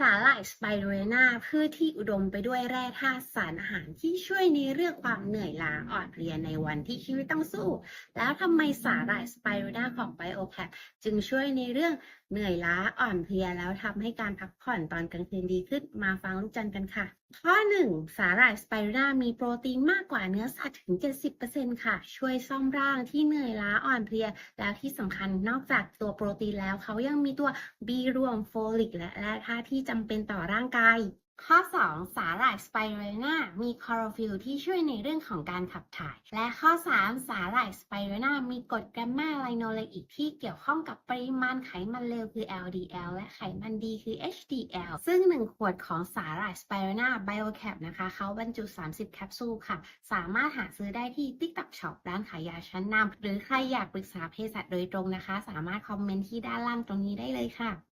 สาหร่ายสไปรูลินาพืชที่อุดมไปด้วยแร่ธาตุสารอาหารที่ช่วยในเรื่องความเหนื่อยล้าอ่อนเพลียในวันที่ชีวิตต้องสู้ แล้วทำไมสาหร่ายสไปรูลินาของไบโอแคปจึงช่วยในเรื่องเหนื่อยล้าอ่อนเพลียแล้วทำให้การพักผ่อนตอนกลางคืนดีขึ้นมาฟังลูกจันทร์กันค่ะ ข้อ 1 สาหร่ายสไปรูล่ามีโปรตีนมากกว่าเนื้อสัตว์ถึง 70%ค่ะ ช่วยซ่อมร่างที่เหนื่อยล้าอ่อนเพลีย แล้วที่สำคัญนอกจากตัวโปรตีนแล้วเขายังมีตัว B รวมโฟลิกและแร่ธาตุที่จำเป็นต่อร่างกาย ข้อ 2 สาหร่ายสไปรูลินามีคลอโรฟิลที่ช่วยในเรื่องของการขับถ่าย และข้อ 3 สาหร่ายสไปรูลินามีกรดแกมมาไลโนเลอิกที่เกี่ยวข้องกับปริมาณไขมันเลวคือ LDL และไขมันดีคือ HDL ซึ่ง 1 ขวดของสาหร่ายสไปรูลินาไบโอแคปนะคะเขาบรรจุ 30 แคปซูลค่ะ สามารถหาซื้อได้ที่ TikTok Shop ร้านขายยาชั้นนำหรือใครอยากปรึกษาเภสัชโดยตรงนะคะ สามารถคอมเมนต์ที่ด้านล่างตรงนี้ได้เลยค่ะ